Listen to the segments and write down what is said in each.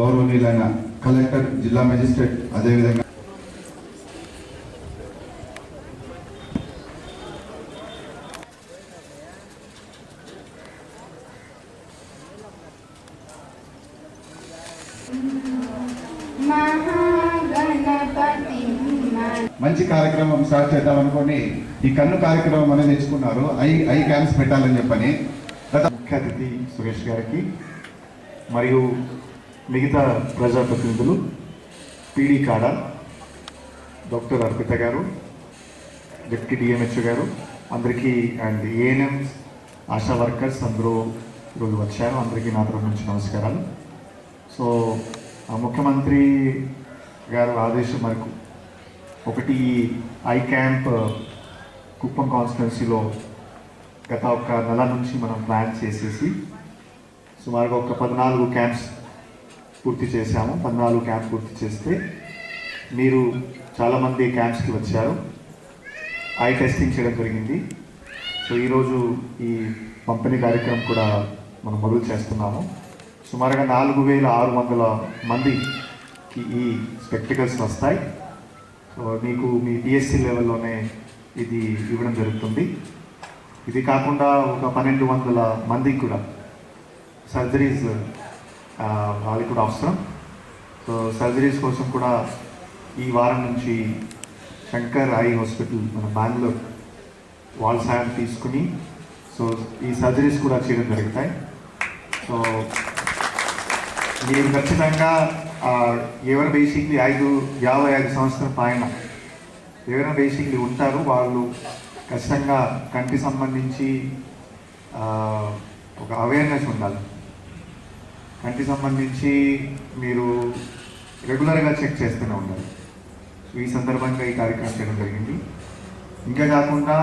గౌరవనీయులైన కలెక్టర్ జిల్లా మెజిస్ట్రేట్ అదేవిధంగా మంచి కార్యక్రమం స్టార్ట్ చేద్దాం అనుకొని ఈ కన్ను కార్యక్రమం అనేది నేర్చుకున్నారు. ఐ ఐ క్యాంప్స్ పెట్టాలని చెప్పని. గత ముఖ్య అతిథి సురేష్ గారికి మరియు మిగతా ప్రజాప్రతినిధులు పీడీ కాడ డాక్టర్ అర్పిత గారు డిప్యూటీ డిఎంహెచ్ఓ గారు అందరికీ అండ్ ఏఎన్ఎం ఆశా వర్కర్స్ అందరూ ఈరోజు వచ్చారు. అందరికీ నా తరఫు నుంచి నమస్కారాలు. సో ఆ ముఖ్యమంత్రి గారు ఆదేశం మేరకు ఒకటి ఐ క్యాంప్ కుప్పం కాన్స్టిట్యున్సీలో గత ఒక నెల నుంచి మనం ప్లాన్ చేసేసి సుమారుగా ఒక పద్నాలుగు క్యాంప్స్ పూర్తి చేశాము. పద్నాలుగు క్యాంప్ పూర్తి చేస్తే మీరు చాలామంది క్యాంప్స్కి వచ్చారు. ఐ టెస్టింగ్ చేయడం జరిగింది. సో ఈరోజు ఈ పంపిణీ కార్యక్రమం కూడా మనం మొదలు చేస్తున్నాము. సుమారుగా నాలుగు వేల ఆరు వందల మందికి ఈ స్పెక్టికల్స్ వస్తాయి. సో మీకు మీ పిఎస్సి లెవెల్లోనే ఇది ఇవ్వడం జరుగుతుంది. ఇది కాకుండా ఒక పన్నెండు వందల మందికి కూడా సర్జరీస్ వాళ్ళకి కూడా అవసరం. సో సర్జరీస్ కోసం కూడా ఈ వారం నుంచి శంకర్ ఐ హాస్పిటల్ మన బెంగళూరు వాళ్ళ సాయం తీసుకుని సో ఈ సర్జరీస్ కూడా చేయడం జరుగుతాయి. సో మీరు ఖచ్చితంగా ఎవరు బేసిక్లీ ఐదు యాభై ఐదు సంవత్సరం పైన ఎవరైనా బేసిక్లీ ఉంటారు వాళ్ళు ఖచ్చితంగా కంటి సంబంధించి ఒక అవేర్నెస్ ఉండాలి. కంటి సంబంధించి మీరు రెగ్యులర్గా చెక్ చేస్తూనే ఉండాలి ఈ సందర్భంగా ఈ కార్యక్రమం చేయడం జరిగింది. ఇంకా కాకుండా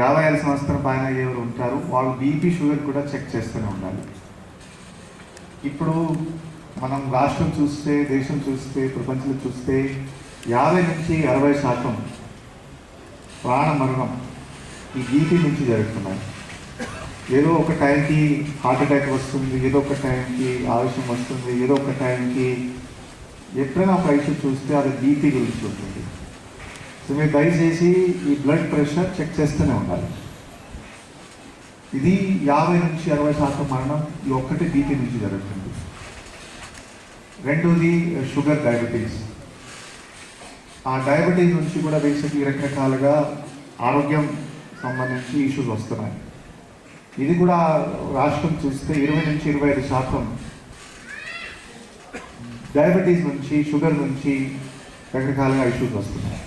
యాభై ఐదు సంవత్సరం పైన ఎవరు ఉంటారు వాళ్ళు బీపీ షుగర్ కూడా చెక్ చేస్తూనే ఉండాలి. ఇప్పుడు మనం రాష్ట్రం చూస్తే దేశం చూస్తే ప్రపంచం చూస్తే యాభై నుంచి అరవై శాతం ప్రాణ మరణం ఈ బీపీ నుంచి జరుగుతున్నాయి. ఏదో ఒక టైంకి హార్ట్ అటాక్ వస్తుంది ఏదో ఒక టైంకి ఆవేశం వస్తుంది ఏదో ఒక టైంకి ఎప్పుడైనా ఒక ఇష్యూ చూస్తే అది బీపీ గురించి ఉంటుంది. సో మీరు దయచేసి ఈ బ్లడ్ ప్రెషర్ చెక్ చేస్తూనే ఉండాలి. ఇది యాభై నుంచి అరవై శాతం మరణం ఈ ఒక్కటి బీపీ నుంచి జరుగుతుంది. రెండోది uh, షుగర్ డయాబెటీస్. ఆ డయాబెటీస్ నుంచి కూడా బేసిక్లీ రకరకాలుగా ఆరోగ్యం సంబంధించి ఇష్యూస్ వస్తున్నాయి. ఇది కూడా రాష్ట్రం చూస్తే ఇరవై నుంచి ఇరవై ఐదు శాతం డయాబెటీస్ నుంచి షుగర్ నుంచి రకరకాలుగా ఇష్యూస్ వస్తున్నాయి.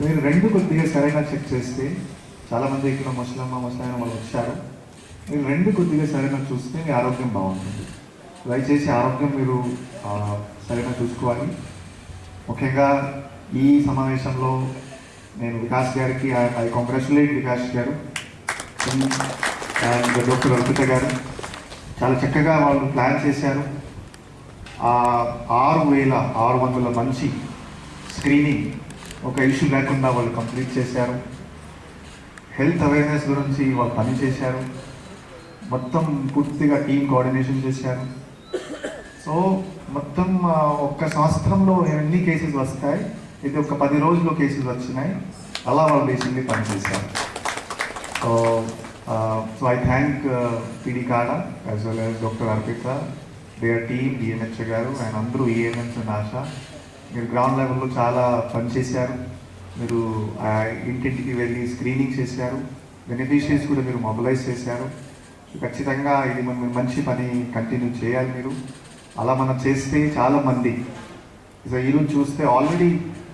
మీరు రెండు కొద్దిగా సరైన చెక్ చేస్తే చాలామంది ఇక్కడ ముసలమ్మ ముసలైన వాళ్ళు వచ్చారు. మీరు రెండు కొద్దిగా సరైన చూస్తే మీ ఆరోగ్యం బాగుంటుంది. దయచేసి ఆరోగ్యం మీరు సరైన చూసుకోవాలి. ముఖ్యంగా ఈ సమావేశంలో నేను వికాస్ గారికి ఐ కంగ్రాచులేట్ వికాస్ గారు. అండ్ డాక్టర్ అర్పిత గారు చాలా చక్కగా వాళ్ళు ప్లాన్ చేశారు. ఆరు వేల ఆరు వందల మంచి స్క్రీనింగ్ ఒక ఇష్యూ లేకుండా వాళ్ళు కంప్లీట్ చేశారు. హెల్త్ అవేర్నెస్ గురించి వాళ్ళు పని చేశారు. మొత్తం పూర్తిగా టీం కోఆర్డినేషన్ చేశారు. సో మొత్తం ఒక్క సంవత్సరంలో ఎన్ని కేసెస్ వస్తాయి? ఇది ఒక పది రోజుల్లో కేసెస్ వచ్చినాయి. అలా వాళ్ళు బేసిక్లీ పనిచేశారు so Uh, so I thank thank PD కాడా as well as doctor Arpita, their team, DMH గారు అండ్ అందరూ ఈఎన్ఎంస్ అండ్ ఆశ మీరు గ్రౌండ్ లెవెల్లో చాలా పనిచేశారు మీరు ఆ ఇంటింటికి వెళ్ళి స్క్రీనింగ్ చేశారు. బెనిఫిషియరీస్ కూడా మీరు మొబిలైజ్ చేశారు. ఖచ్చితంగా ఇది మనం మంచి పని కంటిన్యూ చేయాలి మీరు. అలా మనం చేస్తే చాలామంది సో ఈరోజు చూస్తే ఆల్రెడీ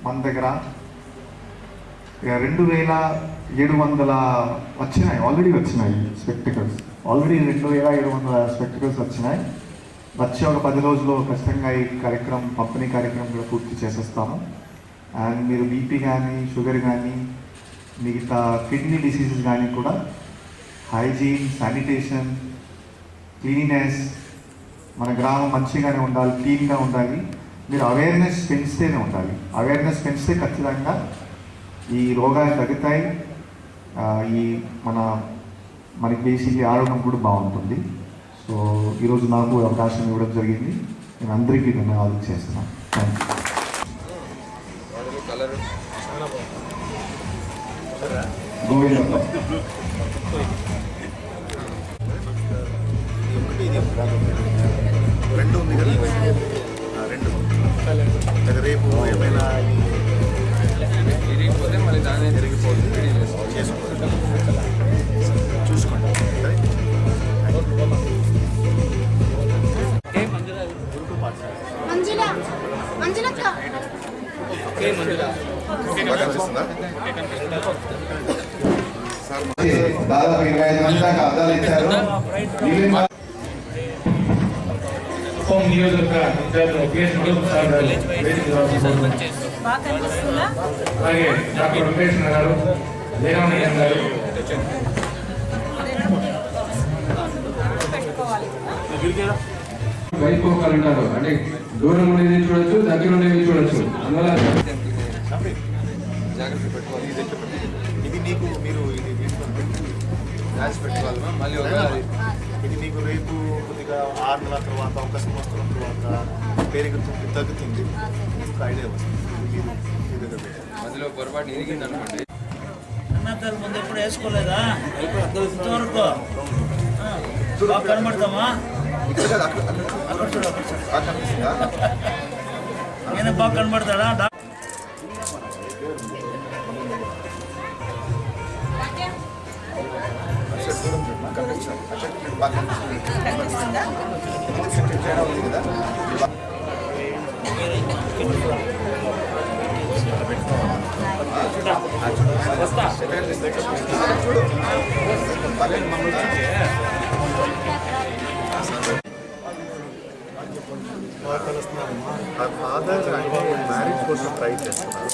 మన దగ్గర రెండు వేల ఏడు వందల వచ్చినాయి ఆల్రెడీ వచ్చినాయి స్పెక్టికల్స్ ఆల్రెడీ రెండు వేల ఏడు వందల స్పెక్టికల్స్ వచ్చినాయి. వచ్చే ఒక పది రోజుల్లో ఖచ్చితంగా ఈ కార్యక్రమం పంపిణీ కార్యక్రమం కూడా పూర్తి చేసేస్తాము. అండ్ మీరు బీపీ కానీ షుగర్ కానీ మిగతా కిడ్నీ డిసీజెస్ కానీ కూడా హైజీన్ శానిటేషన్ క్లీనినెస్ మన గ్రామం మంచిగానే ఉండాలి క్లీన్గా ఉండాలి. మీరు అవేర్నెస్ పెంచితేనే ఉండాలి. అవేర్నెస్ పెంచితే ఖచ్చితంగా ఈ రోగాలు తగ్గుతాయి. ఆ, ఈ మన మనకి బేసిక్లీ ఆరోగ్యం కూడా బాగుంటుంది. సో ఈరోజు నాకు అవకాశం ఇవ్వడం జరిగింది. నేను అందరికీ ధన్యవాదాలు చేస్తున్నాను థ్యాంక్ యూ గోవిందప్ప రెండు ఉంది కదా. రెండు. రేపు ఏమైనా ఇరిగిపోతే మళ్ళీ దాన్ని జరిగిపోతే చేసుకోండి చూసుకోండి మంజుల మంజులక్క బాగా అనిపిస్తుందా? దాదాపు ఇరవై ఐదు మంది దాకా అర్థాలు ఇచ్చారు మిగిలిన హోం నియోజకవర్గ వేదిక రావాల్సిందిగా అలాగే డాక్టర్ వెంకటేశ్వర గారు లేరామయ్య గారు. ఉంటారు అంటే దూరం ఉండేది చూడొచ్చు దగ్గర ఉండేది చూడొచ్చు. అందువల్ల జాగ్రత్త పెట్టుకోవాలి. ఇది? ఇది మీకు మీరు ఇది తీసుకొని దాచి పెట్టుకోవాలి మళ్ళీ ఒక ఇది మీకు రేపు కొద్దిగా ఆరు నెలల తర్వాత ఒక సంవత్సరం తర్వాత పెరుగుతుంది తగ్గుతుంది ఐడియా వస్తుంది. మీరు మీ దగ్గర పెట్టండి. మధ్యలో పొరపాటు ఇరిగింది అనుకోండి అన్నకాల ముందు ఎప్పుడు వేసుకోలేదా ఇంతవరకు కనబడతామా ఇక్కడ కాదు, అక్కడ చూడు? నేను బాగా కనబడతాడా కనిపిస్తుంది. మమ్మల్ని ఆ ఫాదర్ అంటే మ్యారేజ్ కోసం ట్రై చేస్తున్నారు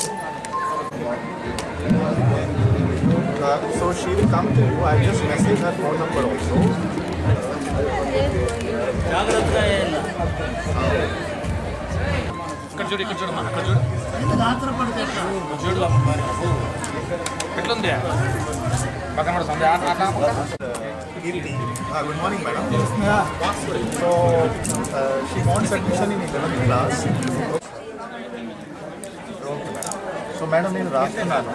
so she will come to you I just message her phone number also జాగ్రత్తగా అక్కడ చూడు ఇక్కడ చూడమ్మా అక్కడ చూడు. చూడు ఎట్లుంది? పక్కన good morning madam so she wants admission in eleventh class so madam నేను రాస్తున్నాను.